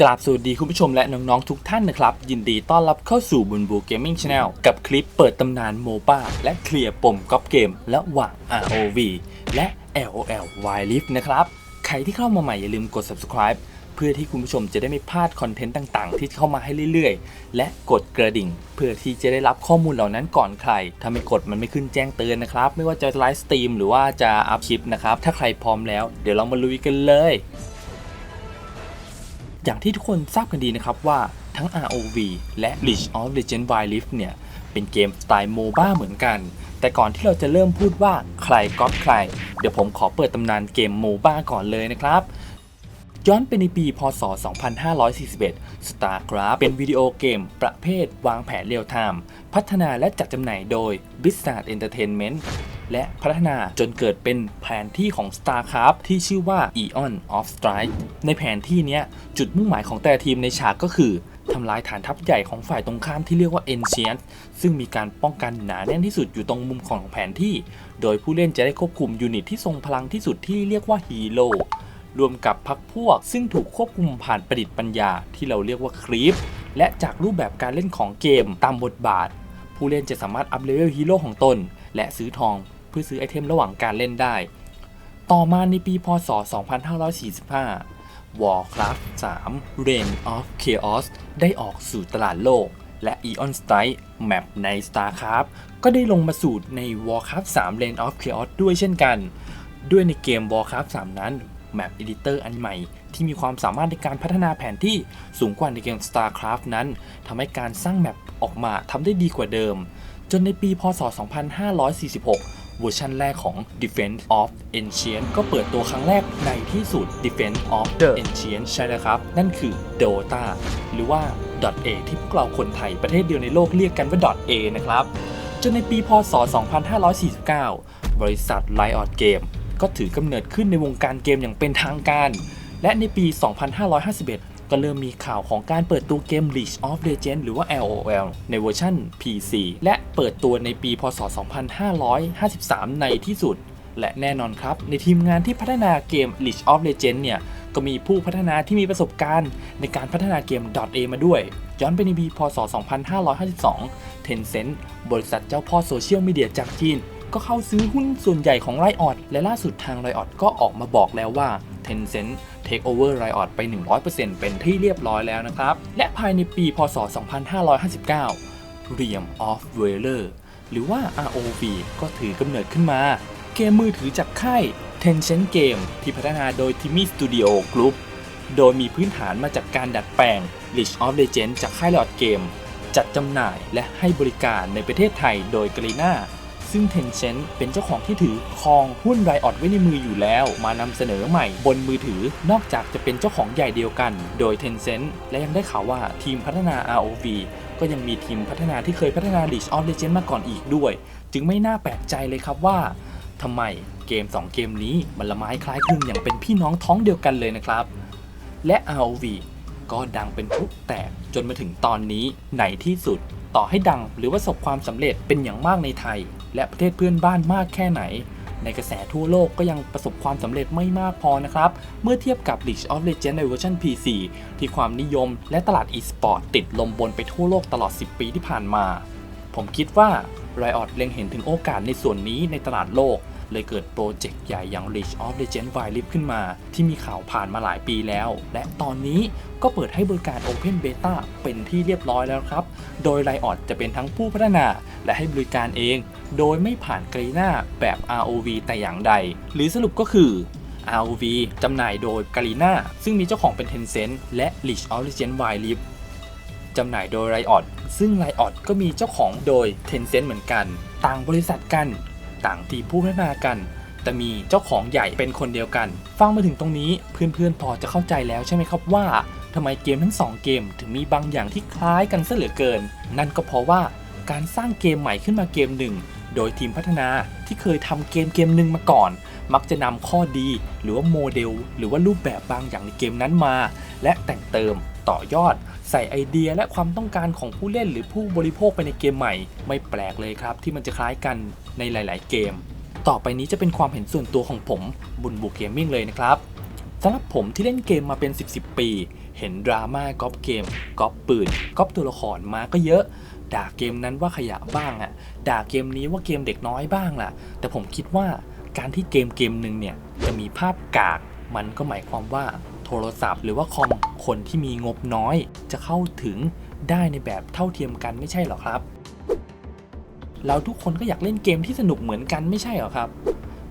กราบสวัสดีคุณผู้ชมและน้องๆทุกท่านนะครับ ยินดีต้อนรับเข้าสู่บุญบูเกมมิ่งช n แนลกับคลิปเปิดตำนานโมบ้าและเคลียร์ปมก๊อปเกมระหว่าง ROV และ LOL Wildlift นะครับ ใครที่เข้ามาใหม่อย่าลืมกด subscribe เพื่อที่คุณผู้ชมจะได้ไม่พลาดคอนเทนต์ต่างๆ ที่เข้ามาให้เรื่อยๆ และกดกระดิ่ง เพื่อที่จะได้รับข้อมูลเหล่านั้นก่อนใคร ถ้าไม่กดมันไม่ขึ้นแจ้งเตือนนะครับ ไม่ว่าจะไลฟ์สตรีมหรือว่าจะอัพคลิปนะครับ ถ้าใครพร้อมแล้ว เดี๋ยวเรามาลุยกันเลย อย่างที่ทุกคนทราบกันดีนะครับว่าทั้ง ROV และ League of Legends Wild Rift เนี่ย เป็นเกมสไตล์โมบ้าเหมือนกัน แต่ก่อนที่เราจะเริ่มพูดว่าใครก๊อปใคร เดี๋ยวผมขอเปิดตำนานเกมโมบ้าก่อนเลยนะครับย้อนไปในปีพศ 2541 StarCraft เป็นวิดีโอเกมประเภทวางแผนเรียลไทม์ พัฒนาและจัดจำหน่ายโดย Blizzard Entertainment และพัฒนาจนเกิดเป็นแผนที่ของ StarCraft ที่ชื่อว่า Eon of Strike ในแผนที่นี้จุดมุ่งหมายของแต่ทีมในฉากก็คือทำลายฐานทัพใหญ่ของฝ่ายตรงข้ามที่เรียกว่า Ancient ซึ่งมีการป้องกันหนาแน่นที่สุดอยู่ตรงมุมของแผนที่ โดยผู้เล่นจะได้ควบคุมยูนิตที่ทรงพลังที่สุดที่เรียกว่าฮีโร่รวมกับพักพวก ซึ่งถูกควบคุมผ่านประดิษฐ์ปัญญาที่เราเรียกว่าครีปและจากรูปแบบการเล่นของเกมตามบทบาท ผู้เล่นจะสามารถอัพเลเวลฮีโร่ของตน และซื้อทอง เพื่อซื้อไอเทมระหว่างการเล่นได้ ต่อมาในปีพศ 2545 Warcraft 3 Reign of Chaos ได้ออกสู่ตลาดโลก และ Eon Strike Map ใน StarCraft ก็ได้ลงมาสู่ใน Warcraft 3 Reign of Chaos ด้วยเช่นกัน ด้วยในเกม Warcraft 3 นั้น Map Editor อันใหม่ที่มีความสามารถในการพัฒนาแผนที่สูงกว่าในเกม StarCraft นั้นทำให้การสร้างแมปออกมาทำได้ดีกว่าเดิม จนในปี พศ 2546 เวอร์ชันแรกของ Defense of Ancient ก็เปิดตัวครั้งแรกในที่สุด Defense of The Ancient ใช่แล้วครับ นั่นคือ Dota หรือว่า .a ที่พวกเราคนไทยประเทศเดียวในโลกเรียกกันว่า .a นะครับ จนในปีพศ 2549 บริษัท Riot Game ก็ถือกำเนิดขึ้นในวงการเกมอย่างเป็นทางการ และในปี 2551 ก็เริ่มมีข่าวของการเปิดตัวเกม League of Legends หรือว่า LOL ในเวอร์ชัน PC และเปิดตัวในปีพศ 2553 ในที่สุด และแน่นอนครับ ในทีมงานที่พัฒนาเกม League of Legends เนี่ย ก็มีผู้พัฒนาที่มีประสบการณ์ในการพัฒนาเกม .a มาด้วยย้อนไปในปีพศ 2552 Tencent บริษัทเจ้าพ่อโซเชียลมีเดียจากจีน ก็เข้าซื้อหุ้นส่วนใหญ่ของ Riot และล่าสุดทาง Riot ก็ออกมาบอกแล้วว่า Tencent Take over Riot ไป 100%เป็นที่เรียบร้อยแล้วนะครับ และภายในปีพศ 2559 Realm of Valor หรือว่า ROV ก็ถือกำเนิดขึ้นมา เกมมือถือจากค่าย Tencent Game ที่พัฒนาโดย Timmy Studio Group โดยมีพื้นฐานมาจากการดัดแปลง League of Legends จากค่าย Riot Game จัดจำหน่ายและให้บริการในประเทศไทยโดยกรีนา ซึ่ง Tencent เป็นเจ้าของที่ถือครองหุ้น Riot ไว้ในมืออยู่แล้ว มานำเสนอใหม่บนมือถือ นอกจากจะเป็นเจ้าของใหญ่เดียวกัน โดย Tencent และยังได้ข่าวว่าทีมพัฒนา ROV ก็ยังมีทีมพัฒนาที่เคยพัฒนา League of Legends มาก่อนอีกด้วย จึงไม่น่าแปลกใจเลยครับว่าทำไมเกม 2 เกมนี้มันละไม้คล้ายคลึงอย่างเป็นพี่น้องท้องเดียวกันเลยนะครับ และ ROV ก็ดังเป็นพลุแตกจนมาถึงตอนนี้ในที่สุด ต่อให้ดังหรือว่าประสบความสำเร็จเป็นอย่างมากในไทย และประเทศเพื่อนบ้านมากแค่ไหน ในกระแสทั่วโลกก็ยังประสบความสำเร็จไม่มากพอนะครับ เมื่อเทียบกับ League of Legends ในเวอร์ชัน PC ที่ความนิยมและตลาด e-sport ติดลมบนไปทั่วโลกตลอด 10 ปีที่ผ่านมา ผมคิดว่า Riot เล็งเห็นถึงโอกาสในส่วนนี้ในตลาดโลก เลยเกิดโปรเจกต์ใหญ่อย่าง League of Legends Wild Rift ขึ้นมา ที่มีข่าวผ่านมาหลายปีแล้ว และตอนนี้ก็เปิดให้บริการ Open Beta เป็นที่เรียบร้อยแล้วครับ โดย Riot จะเป็นทั้งผู้พัฒนาและให้บริการเอง โดยไม่ผ่านกรีนาแบบ ROV แต่อย่างใด หรือสรุปก็คือ ROV จำหน่ายโดยก a รีนาซึ่งมีเจ้าของเป็น Tencent และ League of Legends Wild Rift จำหน่ายโดย Riot ซึ่ง Riot ก็มีเจ้าของโดย Tencent เหมือนกัน ต่างบริษัทกัน ต่างทีผู้พัฒนากัน แต่มีเจ้าของใหญ่เป็นคนเดียวกัน ฟังมาถึงตรงนี้เพื่อนๆพอจะเข้าใจแล้วใช่ไหมครับว่าทำไมเกมทั้งสองเกมถึงมีบางอย่างที่คล้ายกันซะเหลือเกิน นั่นก็เพราะว่าการสร้างเกมใหม่ขึ้นมาเกมหนึ่ง โดยทีมพัฒนาที่เคยทำเกมเกมหนึ่งมาก่อน มักจะนำข้อดี หรือว่าโมเดล หรือว่ารูปแบบบางอย่างในเกมนั้นมา และแต่งเติม ต่อยอด ใส่ไอเดียและความต้องการของผู้เล่นหรือผู้บริโภคไปในเกมใหม่ ไม่แปลกเลยครับ ที่มันจะคล้ายกันในหลาย ๆ เกม ต่อไปนี้จะเป็นความเห็นส่วนตัวของผมบุญบุกเกมมิ่งเลยนะครับสำหรับผมที่เล่นเกมมาเป็น 10 10 ปี เห็นดราม่าก๊อปเกมก๊อปปืนก๊อปตัวละครมาก็เยอะ ด่าเกมนั้นว่าขยะบ้างอะ่ะ ด่าเกมนี้ว่าเกมเด็กน้อยบ้างล่ะ แต่ผมคิดว่าการที่เกมเกมหนึ่งเนี่ยจะมีภาพกากมันก็หมายความว่า โทรศัพท์ หรือว่าคอมคนที่มีงบน้อย จะเข้าถึงได้ในแบบเท่าเทียมกันไม่ใช่หรอครับ เราทุกคนก็อยากเล่นเกมที่สนุกเหมือนกันไม่ใช่หรอครับ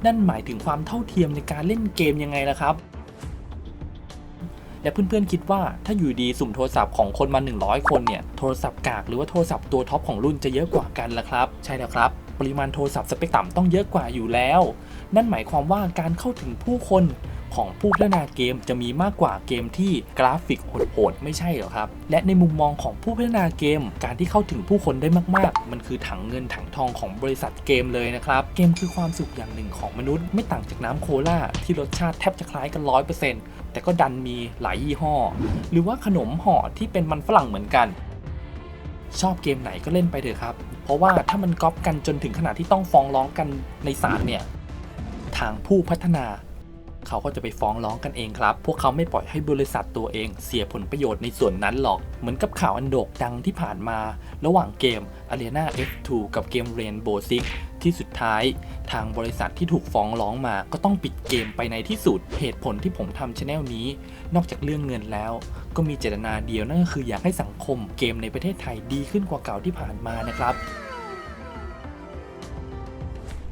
นั่นหมายถึงความเท่าเทียมในการเล่นเกมยังไงล่ะครับ และเพื่อนๆคิดว่าถ้าอยู่ดีสุ่มโทรศัพท์ของคนมา 100 คนเนี่ยโทรศัพท์กากหรือว่าโทรศัพท์ตัวท็อปของรุ่นจะเยอะกว่ากันล่ะครับ ใช่แล้วครับปริมาณโทรศัพท์สเปคต่ำต้องเยอะกว่าอยู่แล้ว นั่นหมายความว่าการเข้าถึงผู้คน ของผู้พัฒนาเกมจะมีมากกว่าเกมที่กราฟิกโหดๆไม่ใช่หรอครับ และในมุมมองของผู้พัฒนาเกม การที่เข้าถึงผู้คนได้มากๆ มันคือถังเงินถังทองของบริษัทเกมเลยนะครับ เกมคือความสุขอย่างหนึ่งของมนุษย์ไม่ต่างจากน้ำโคลาที่รสชาติแทบจะคล้ายกันร้อยเปอร์เซ็นต์แต่ก็ดันมีหลายยี่ห้อ หรือว่าขนมห่อที่เป็นมันฝรั่งเหมือนกัน ชอบเกมไหนก็เล่นไปเถอะครับ เพราะว่าถ้ามันก๊อปกันจนถึงขนาดที่ต้องฟ้องร้องกันในศาลเนี่ย ทางผู้พัฒนา เขาก็จะไปฟ้องร้องกันเองครับ พวกเขาไม่ปล่อยให้บริษัทตัวเองเสียผลประโยชน์ในส่วนนั้นหรอก เหมือนกับข่าวอันโด่งดังที่ผ่านมา ระหว่างเกม Arena F2 กับเกม Rainbow Six ที่สุดท้ายทางบริษัทที่ถูกฟ้องร้องมาก็ต้องปิดเกมไปในที่สุด เหตุผลที่ผมทำช anel นี้ นอกจากเรื่องเงินแล้ว ก็มีเจตนาเดียวนั่นก็คืออยากให้สังคมเกมในประเทศไทยดีขึ้นกว่าเก่าที่ผ่านมานะครับ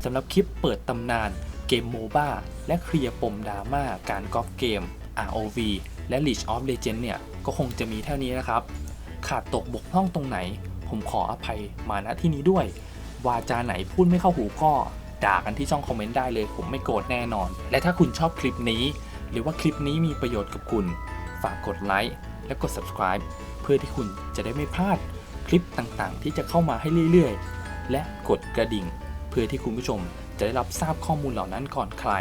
สำหรับคลิปเปิดตำนาน เกมโมบ้าและเคลียร์ปมดราม่าการก๊อปเกม ROV และ League of Legends เนี่ย ก็คงจะมีเท่านี้นะครับ ขาดตกบกพร่องตรงไหน ผมขออภัยมาณที่นี้ด้วย วาจาไหนพูดไม่เข้าหูก็ด่ากันที่ช่องคอมเมนต์ได้เลย ผมไม่โกรธแน่นอน และถ้าคุณชอบคลิปนี้ หรือว่าคลิปนี้มีประโยชน์กับคุณ ฝากกดไลค์และกด subscribe เพื่อที่คุณจะได้ไม่พลาดคลิปต่างๆ ที่จะเข้ามาให้เรื่อยๆ และกดกระดิ่ง เพื่อที่คุณผู้ชม จะได้รับทราบข้อมูลเหล่านั้นก่อนใคร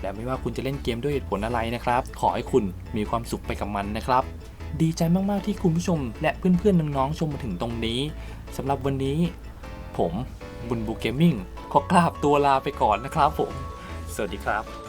และไม่ว่าคุณจะเล่นเกมด้วยเหตุผลอะไรนะครับ ขอให้คุณมีความสุขไปกับมันนะครับ ดีใจมากๆที่คุณผู้ชม และเพื่อนๆน้องๆชมมาถึงตรงนี้สำหรับวันนี้ ผมบุญบูเกมมิ่งขอกราบตัวลาไปก่อนนะครับผม สวัสดีครับ